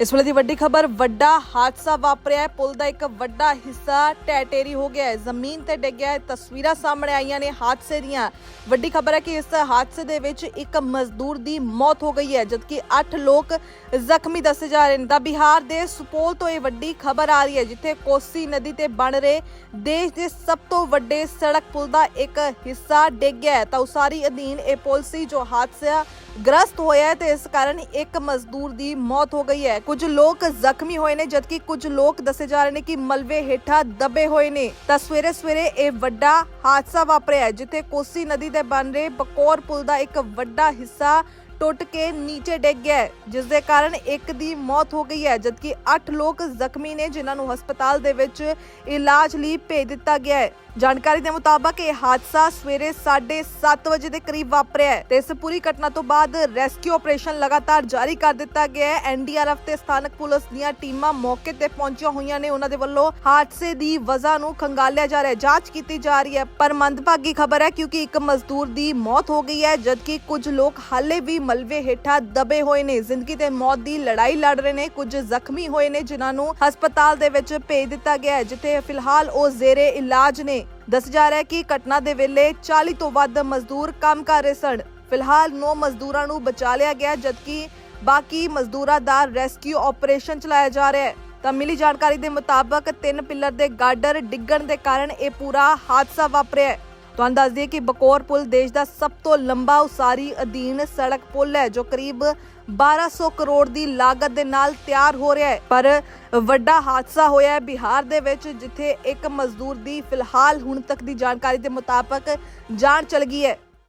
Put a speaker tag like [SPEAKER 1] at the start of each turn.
[SPEAKER 1] ਇਸ ਵੇਲੇ ਦੀ ਵੱਡੀ ਖਬਰ, ਵੱਡਾ ਹਾਦਸਾ ਵਾਪਰਿਆ ਹੈ। ਪੁਲ ਦਾ ਇੱਕ ਵੱਡਾ ਹਿੱਸਾ ਟੈਟੇਰੀ ਹੋ ਗਿਆ ਹੈ। ਜ਼ਮੀਨ ਤੇ ਡਿੱਗ ਹੈ। ਤਸਵੀਰਾਂ ਸਾਹਮਣੇ ਆਈਆਂ ਨੇ ਹਾਦਸੇ ਦੀਆਂ। ਵੱਡੀ ਖਬਰ ਹੈ ਕਿ ਇਸ ਹਾਦਸੇ ਦੇ ਵਿੱਚ ਇੱਕ ਮਜ਼ਦੂਰ ਦੀ ਮੌਤ ਹੋ ਗਈ ਹੈ, ਜਦਕਿ 8 ਲੋਕ ਜ਼ਖਮੀ ਦੱਸੇ ਜਾ ਰਹੇ ਨੇ। ਤਾਂ ਬਿਹਾਰ ਦੇ ਸੁਪੋਲ ਤੋਂ ਇਹ ਵੱਡੀ ਖਬਰ ਆ ਰਹੀ ਹੈ, ਜਿੱਥੇ ਕੋਸੀ ਨਦੀ ਤੇ ਬਣ ਰਹੇ ਦੇਸ਼ ਦੇ ਸਭ ਤੋਂ ਵੱਡੇ ਸੜਕ ਪੁਲ ਦਾ ਇੱਕ ਹਿੱਸਾ ਡਿੱਗ ਗਿਆ ਹੈ। ਤਾਂ ਉਸਾਰੀ ਅਧੀਨ ਇਹ ਪੁਲ ਸੀ ਜੋ ਹਾਦਸਾ ਗ੍ਰਸਤ ਹੋਇਆ ਹੈ ਤੇ ਇਸ ਕਾਰਨ ਇੱਕ ਮਜ਼ਦੂਰ ਦੀ ਮੌਤ ਹੋ ਗਈ ਹੈ। ਕੁਝ ਲੋਕ ਜ਼ਖਮੀ ਹੋਏ ਨੇ ਜਦਕਿ ਕੁਝ ਲੋਕ ਦੱਸੇ ਜਾ ਰਹੇ ਨੇ ਕਿ ਮਲਬੇ ਹੇਠਾਂ ਦਬੇ ਹੋਏ ਨੇ। ਤਾਂ ਸਵੇਰੇ ਸਵੇਰੇ ਇਹ ਵੱਡਾ ਹਾਦਸਾ ਵਾਪਰਿਆ ਜਿੱਥੇ ਕੋਸੀ ਨਦੀ ਦੇ ਬਣ ਰਹੇ ਬਕੌਰ ਪੁਲ ਦਾ ਇੱਕ ਵੱਡਾ ਹਿੱਸਾ ਟੁੱਟ ਕੇ ਨੀਚੇ ਡਿੱਗ ਗਿਆ ਹੈ, ਜਿਸ ਦੇ ਕਾਰਨ ਇੱਕ ਦੀ ਮੌਤ ਹੋ ਗਈ ਹੈ ਜਦਕਿ 8 ਲੋਕ ਜ਼ਖਮੀ ਨੇ ਜਿਨ੍ਹਾਂ ਨੂੰ ਹਸਪਤਾਲ ਦੇ ਵਿੱਚ ਇਲਾਜ ਲਈ ਭੇਜ ਦਿੱਤਾ ਗਿਆ ਹੈ। ਜਾਣਕਾਰੀ ਦੇ ਮੁਤਾਬਕ ਇਹ ਹਾਦਸਾ ਸਵੇਰੇ 7:30 ਵਜੇ ਦੇ ਕਰੀਬ ਵਾਪਰਿਆ ਹੈ ਤੇ ਇਸ ਪੂਰੀ ਘਟਨਾ ਤੋਂ ਬਾਅਦ ਰੈਸਕਿਊ ਆਪਰੇਸ਼ਨ ਲਗਾਤਾਰ ਜਾਰੀ ਕਰ ਦਿੱਤਾ ਗਿਆ ਹੈ। ਐਨਡੀਆਰਐਫ ਤੇ ਸਥਾਨਕ ਪੁਲਿਸ ਦੀਆਂ ਟੀਮਾਂ ਮੌਕੇ ਤੇ ਪਹੁੰਚੀਆਂ ਹੋਈਆਂ ਨੇ। ਉਹਨਾਂ ਦੇ ਵੱਲੋਂ ਹਾਦਸੇ ਦੀ ਵਜ੍ਹਾ ਨੂੰ ਖੰਗਾਲਿਆ ਜਾ ਰਿਹਾ ਹੈ। ਜਾਂਚ ਕੀਤੀ ਜਾ ਰਹੀ ਹੈ, ਪਰ ਮੰਦਭਾਗੀ ਖਬਰ ਹੈ ਕਿਉਂਕਿ ਇੱਕ ਮਜ਼ਦੂਰ ਦੀ ਮੌਤ ਹੋ ਗਈ ਹੈ, ਜਦਕਿ ਕੁਝ ਲੋਕ ਹਾਲੇ ਵੀ ਮਲਵੇ ਹੇਠਾਂ ਦਬੇ ਹੋਏ ਨੇ। ਜ਼ਿੰਦਗੀ ਤੇ ਮੌਤ ਦੀ ਲੜਾਈ ਲੜ ਰਹੇ ਨੇ। ਕੁਝ ਜ਼ਖਮੀ ਹੋਏ ਨੇ, ਜਿਨ੍ਹਾਂ ਨੂੰ ਹਸਪਤਾਲ ਦੇ ਵਿੱਚ ਭੇਜ ਦਿੱਤਾ ਗਿਆ ਹੈ, ਜਿੱਥੇ ਫਿਲਹਾਲ ਉਹ ਜ਼ੇਰੇ ਇਲਾਜ ਨੇ। ਦੱਸ ਜਾ ਰਿਹਾ ਹੈ ਕਿ ਘਟਨਾ ਦੇ ਵੇਲੇ 40 ਤੋਂ ਵੱਧ ਮਜ਼ਦੂਰ ਕੰਮ ਕਰ ਰਹੇ ਸਨ। ਫਿਲਹਾਲ 9 ਮਜ਼ਦੂਰਾਂ ਨੂੰ ਬਚਾ ਲਿਆ ਗਿਆ, ਜਦਕਿ ਬਾਕੀ ਮਜ਼ਦੂਰਾਂ ਦਾ ਰੈਸਕਿਊ ਆਪਰੇਸ਼ਨ ਚਲਾਇਆ ਜਾ ਰਿਹਾ ਹੈ। ਤਾਂ ਮਿਲੀ ਜਾਣਕਾਰੀ ਦੇ ਮੁਤਾਬਕ ਤਿੰਨ ਪਿੱਲਰ ਦੇ ਗਾਰਡਰ ਡਿੱਗਣ ਦੇ ਕਾਰਨ ਇਹ ਪੂਰਾ ਹਾਦਸਾ ਵਾਪਰਿਆ ਹੈ। ਤੁਹਾਨੂੰ ਦੱਸ ਦਈਏ ਕਿ ਬਕੌਰ ਪੁਲ ਦੇਸ਼ ਦਾ ਸਭ ਤੋਂ ਲੰਬਾ ਉਸਾਰੀ ਅਧੀਨ ਸੜਕ ਪੁਲ ਹੈ, ਜੋ ਕਰੀਬ 1200 ਕਰੋੜ ਦੀ ਲਾਗਤ ਦੇ ਨਾਲ ਤਿਆਰ ਹੋ ਰਿਹਾ ਹੈ। ਪਰ ਵੱਡਾ ਹਾਦਸਾ ਹੋਇਆ ਹੈ ਬਿਹਾਰ ਦੇ ਵਿੱਚ, ਜਿੱਥੇ ਇੱਕ ਮਜ਼ਦੂਰ ਦੀ ਫਿਲਹਾਲ ਹੁਣ ਤੱਕ ਦੀ ਜਾਣਕਾਰੀ ਦੇ ਮੁਤਾਬਕ ਜਾਨ ਚਲ ਗਈ ਹੈ।